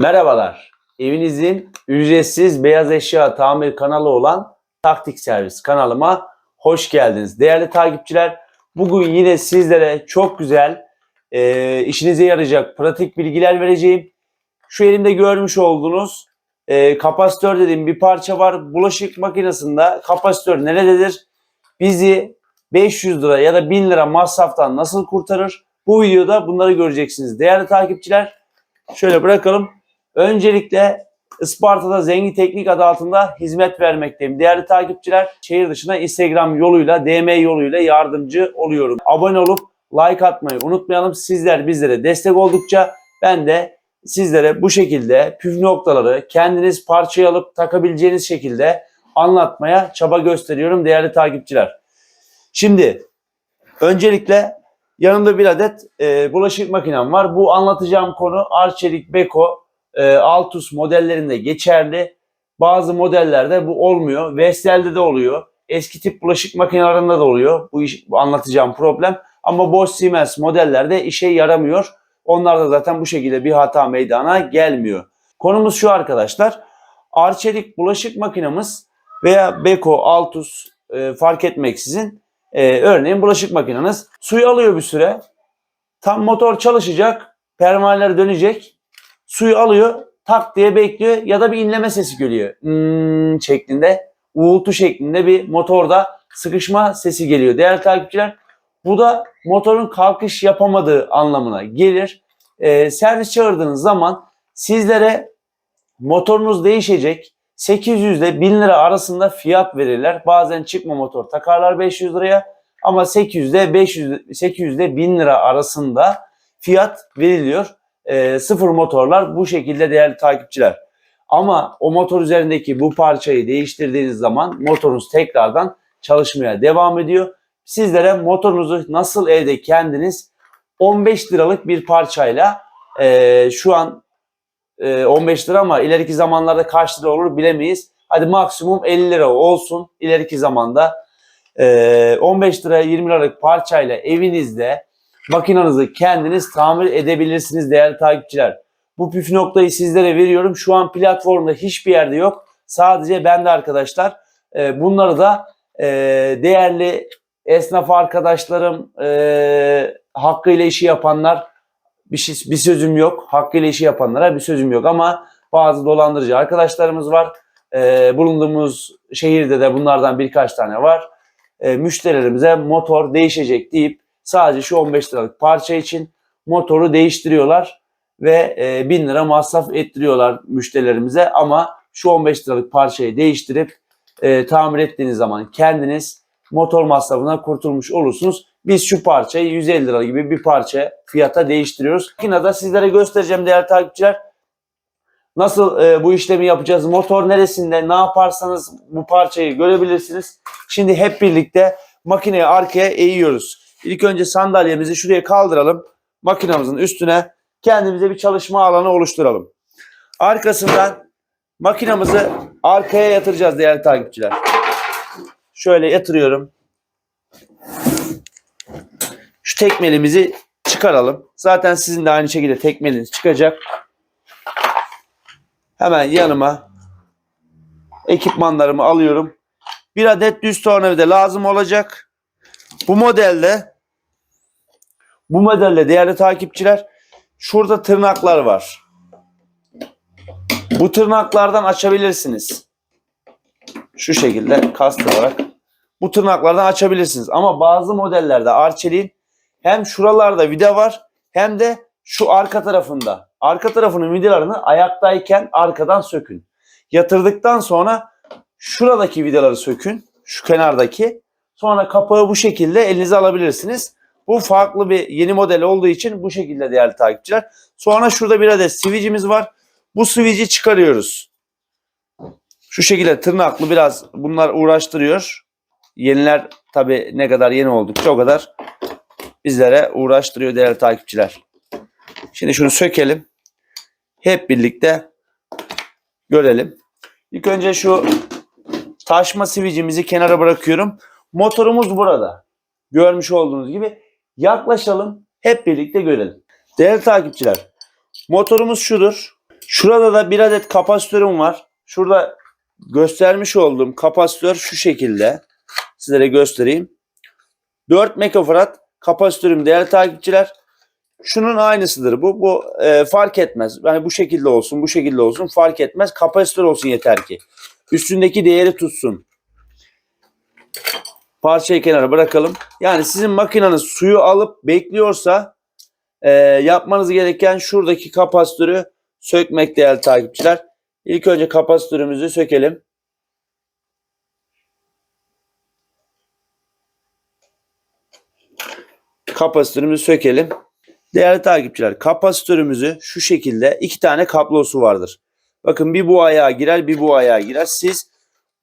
Merhabalar. Evinizin ücretsiz beyaz eşya tamir kanalı olan Taktik Servis kanalıma hoş geldiniz. Değerli takipçiler, bugün yine sizlere çok güzel, e, işinize yarayacak pratik bilgiler vereceğim. Şu elimde görmüş olduğunuz e, kapasitör dediğim bir parça var. Bulaşık makinesinde kapasitör nerededir? Bizi 500 lira ya da 1000 lira masraftan nasıl kurtarır? Bu videoda bunları göreceksiniz. Değerli takipçiler, şöyle bırakalım. Öncelikle Isparta'da Zengin Teknik adı altında hizmet vermekteyim. Değerli takipçiler, şehir dışına Instagram yoluyla, DM yoluyla yardımcı oluyorum. Abone olup like atmayı unutmayalım. Sizler bizlere destek oldukça ben de sizlere bu şekilde püf noktaları kendiniz parçaya alıp takabileceğiniz şekilde anlatmaya çaba gösteriyorum değerli takipçiler. Şimdi öncelikle yanımda bir adet e, bulaşık makinem var. Bu anlatacağım konu Arçelik Beko e, Altus modellerinde geçerli. Bazı modellerde bu olmuyor. Vestel'de de oluyor. Eski tip bulaşık makinelerinde de oluyor. Bu, iş, anlatacağım problem. Ama Bosch Siemens modellerde işe yaramıyor. Onlarda zaten bu şekilde bir hata meydana gelmiyor. Konumuz şu arkadaşlar. Arçelik bulaşık makinemiz veya Beko, Altus e, fark etmeksizin e, örneğin bulaşık makineniz suyu alıyor bir süre. Tam motor çalışacak. Pervaneler dönecek. Suyu alıyor. Tak diye bekliyor ya da bir inleme sesi geliyor. Hmm, şeklinde. Uğultu şeklinde bir motorda sıkışma sesi geliyor. Değerli takipçiler bu da motorun kalkış yapamadığı anlamına gelir. Ee, servis çağırdığınız zaman sizlere motorunuz değişecek. 800 ile 1000 lira arasında fiyat verirler. Bazen çıkma motor takarlar 500 liraya ama 800 ile 500 800 ile 1000 lira arasında fiyat veriliyor. Ee, sıfır motorlar bu şekilde değerli takipçiler. Ama o motor üzerindeki bu parçayı değiştirdiğiniz zaman motorunuz tekrardan çalışmaya devam ediyor. Sizlere motorunuzu nasıl evde kendiniz 15 liralık bir parçayla e, şu an e, 15 lira ama ileriki zamanlarda kaç lira olur bilemeyiz. Hadi maksimum 50 lira olsun ileriki zamanda. E, 15 liraya 20 liralık parçayla evinizde makinenizi kendiniz tamir edebilirsiniz değerli takipçiler. Bu püf noktayı sizlere veriyorum. Şu an platformda hiçbir yerde yok. Sadece bende arkadaşlar. E, bunları da e, değerli esnaf arkadaşlarım, e, hakkıyla işi yapanlar bir, şey, bir sözüm yok. Hakkıyla işi yapanlara bir sözüm yok ama bazı dolandırıcı arkadaşlarımız var. E, bulunduğumuz şehirde de bunlardan birkaç tane var. E, müşterilerimize motor değişecek deyip sadece şu 15 liralık parça için motoru değiştiriyorlar ve e, 1000 lira masraf ettiriyorlar müşterilerimize ama şu 15 liralık parçayı değiştirip e, tamir ettiğiniz zaman kendiniz motor masrafına kurtulmuş olursunuz. Biz şu parçayı 150 lira gibi bir parça fiyata değiştiriyoruz. Makinede sizlere göstereceğim değerli takipçiler. Nasıl e, bu işlemi yapacağız? Motor neresinde? Ne yaparsanız bu parçayı görebilirsiniz. Şimdi hep birlikte makineyi arkaya eğiyoruz. İlk önce sandalyemizi şuraya kaldıralım. Makinamızın üstüne kendimize bir çalışma alanı oluşturalım. Arkasından makinamızı arkaya yatıracağız değerli takipçiler. Şöyle yatırıyorum. Şu tekmelimizi çıkaralım. Zaten sizin de aynı şekilde tekmeliniz çıkacak. Hemen yanıma ekipmanlarımı alıyorum. Bir adet düz tornavida lazım olacak. Bu modelde bu modelde değerli takipçiler şurada tırnaklar var. Bu tırnaklardan açabilirsiniz. Şu şekilde kastırarak bu tırnaklardan açabilirsiniz. Ama bazı modellerde Arçelik'in hem şuralarda vida var hem de şu arka tarafında. Arka tarafının vidalarını ayaktayken arkadan sökün. Yatırdıktan sonra şuradaki vidaları sökün. Şu kenardaki. Sonra kapağı bu şekilde elinize alabilirsiniz. Bu farklı bir yeni model olduğu için bu şekilde değerli takipçiler. Sonra şurada bir adet switch'imiz var. Bu switch'i çıkarıyoruz. Şu şekilde tırnaklı biraz bunlar uğraştırıyor. Yeniler tabi ne kadar yeni oldukça o kadar bizlere uğraştırıyor değerli takipçiler. Şimdi şunu sökelim. Hep birlikte görelim. İlk önce şu taşma switch'imizi kenara bırakıyorum. Motorumuz burada. Görmüş olduğunuz gibi yaklaşalım. Hep birlikte görelim. Değerli takipçiler, motorumuz şudur. Şurada da bir adet kapasitörüm var. Şurada göstermiş olduğum kapasitör şu şekilde. Sizlere göstereyim. 4 megafarad kapasitörüm değerli takipçiler. Şunun aynısıdır bu. Bu e, fark etmez. Yani bu şekilde olsun, bu şekilde olsun fark etmez. Kapasitör olsun yeter ki. Üstündeki değeri tutsun. Parçayı kenara bırakalım. Yani sizin makineniz suyu alıp bekliyorsa e, yapmanız gereken şuradaki kapasitörü sökmek değerli takipçiler. İlk önce kapasitörümüzü sökelim. Kapasitörümüzü sökelim. Değerli takipçiler kapasitörümüzü şu şekilde iki tane kablosu vardır. Bakın bir bu ayağa girer bir bu ayağa girer. Siz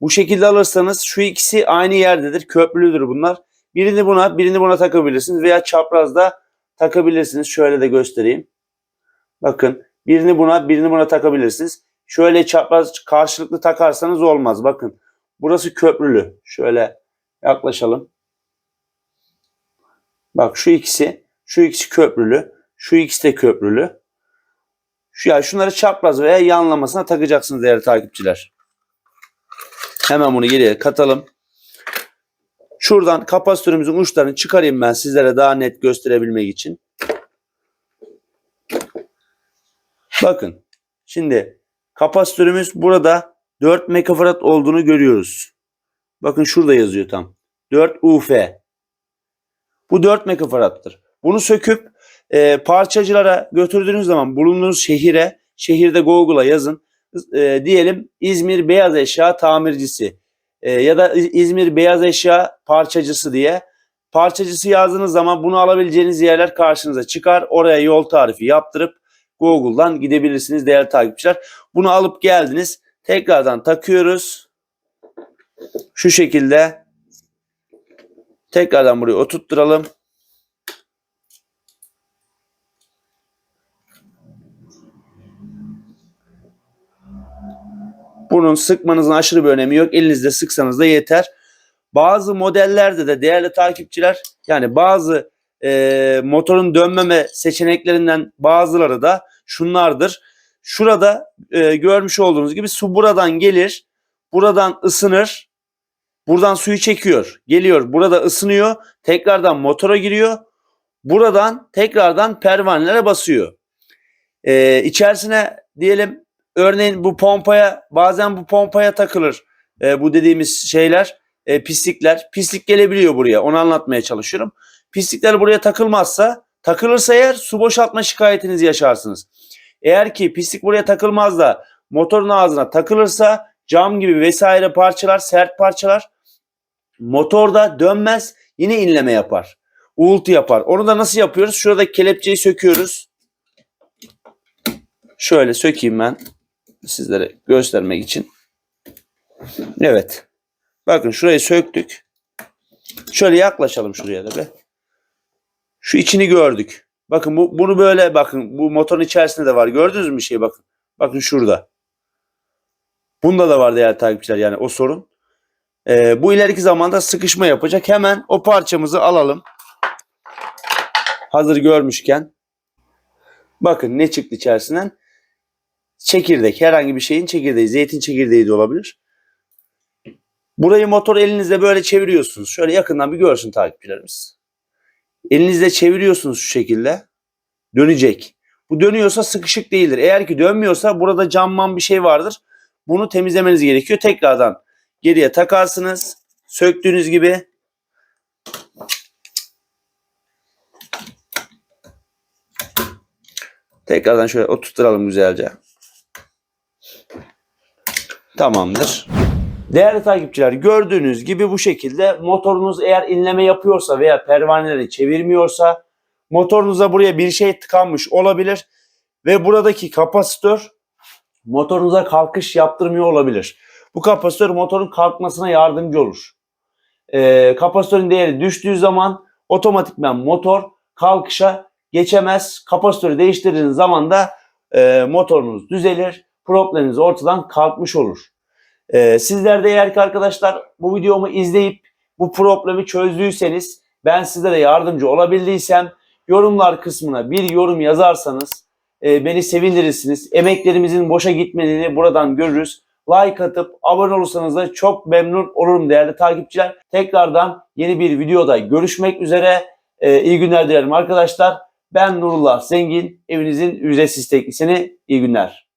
bu şekilde alırsanız şu ikisi aynı yerdedir. Köprülüdür bunlar. Birini buna birini buna takabilirsiniz veya çaprazda takabilirsiniz. Şöyle de göstereyim. Bakın birini buna birini buna takabilirsiniz. Şöyle çapraz karşılıklı takarsanız olmaz. Bakın burası köprülü. Şöyle yaklaşalım. Bak şu ikisi, şu ikisi köprülü, şu ikisi de köprülü. Şu ya şunları çapraz veya yanlamasına takacaksınız değerli takipçiler. Hemen bunu geriye katalım. Şuradan kapasitörümüzün uçlarını çıkarayım ben sizlere daha net gösterebilmek için. Bakın. Şimdi kapasitörümüz burada 4 megafarad olduğunu görüyoruz. Bakın şurada yazıyor tam. 4 UF. Bu 4 megafarattır. Bunu söküp e, parçacılara götürdüğünüz zaman bulunduğunuz şehire, şehirde Google'a yazın. E, diyelim İzmir Beyaz Eşya Tamircisi e, ya da İzmir Beyaz Eşya Parçacısı diye. Parçacısı yazdığınız zaman bunu alabileceğiniz yerler karşınıza çıkar. Oraya yol tarifi yaptırıp Google'dan gidebilirsiniz değerli takipçiler. Bunu alıp geldiniz. Tekrardan takıyoruz. Şu şekilde Tekrardan buraya oturtturalım. Bunun sıkmanızın aşırı bir önemi yok. Elinizde sıksanız da yeter. Bazı modellerde de değerli takipçiler yani bazı e, motorun dönmeme seçeneklerinden bazıları da şunlardır. Şurada e, görmüş olduğunuz gibi su buradan gelir. Buradan ısınır. Buradan suyu çekiyor. Geliyor. Burada ısınıyor. Tekrardan motora giriyor. Buradan tekrardan pervanelere basıyor. Ee, içerisine diyelim örneğin bu pompaya bazen bu pompaya takılır. Ee, bu dediğimiz şeyler e, pislikler. Pislik gelebiliyor buraya. Onu anlatmaya çalışıyorum. Pislikler buraya takılmazsa takılırsa eğer su boşaltma şikayetinizi yaşarsınız. Eğer ki pislik buraya takılmaz da motorun ağzına takılırsa cam gibi vesaire parçalar, sert parçalar motorda dönmez yine inleme yapar. Uğultu yapar. Onu da nasıl yapıyoruz? Şuradaki kelepçeyi söküyoruz. Şöyle sökeyim ben sizlere göstermek için. Evet. Bakın şurayı söktük. Şöyle yaklaşalım şuraya da be. Şu içini gördük. Bakın bu, bunu böyle bakın bu motorun içerisinde de var. Gördünüz mü şey bakın. Bakın şurada. Bunda da var değerli takipçiler yani o sorun. Ee, bu ileriki zamanda sıkışma yapacak. Hemen o parçamızı alalım. Hazır görmüşken. Bakın ne çıktı içerisinden. Çekirdek. Herhangi bir şeyin çekirdeği. Zeytin çekirdeği de olabilir. Burayı motor elinizde böyle çeviriyorsunuz. Şöyle yakından bir görsün takipçilerimiz. Elinizde çeviriyorsunuz şu şekilde. Dönecek. Bu dönüyorsa sıkışık değildir. Eğer ki dönmüyorsa burada camman bir şey vardır. Bunu temizlemeniz gerekiyor. Tekrardan geriye takarsınız. Söktüğünüz gibi tekrardan şöyle oturtturalım güzelce. Tamamdır. Değerli takipçiler gördüğünüz gibi bu şekilde motorunuz eğer inleme yapıyorsa veya pervaneleri çevirmiyorsa motorunuza buraya bir şey tıkanmış olabilir ve buradaki kapasitör motorunuza kalkış yaptırmıyor olabilir. Bu kapasitör motorun kalkmasına yardımcı olur. Ee, kapasitörün değeri düştüğü zaman otomatikman motor kalkışa geçemez. Kapasitörü değiştirdiğiniz zaman da e, motorunuz düzelir. Probleminiz ortadan kalkmış olur. Ee, sizler de eğer ki arkadaşlar bu videomu izleyip bu problemi çözdüyseniz ben sizlere yardımcı olabildiysem yorumlar kısmına bir yorum yazarsanız e, beni sevindirirsiniz. Emeklerimizin boşa gitmediğini buradan görürüz. Like atıp abone olursanız da çok memnun olurum değerli takipçiler. Tekrardan yeni bir videoda görüşmek üzere. E, iyi günler dilerim arkadaşlar. Ben Nurullah Zengin, evinizin ücretsiz teknisyeni. İyi günler.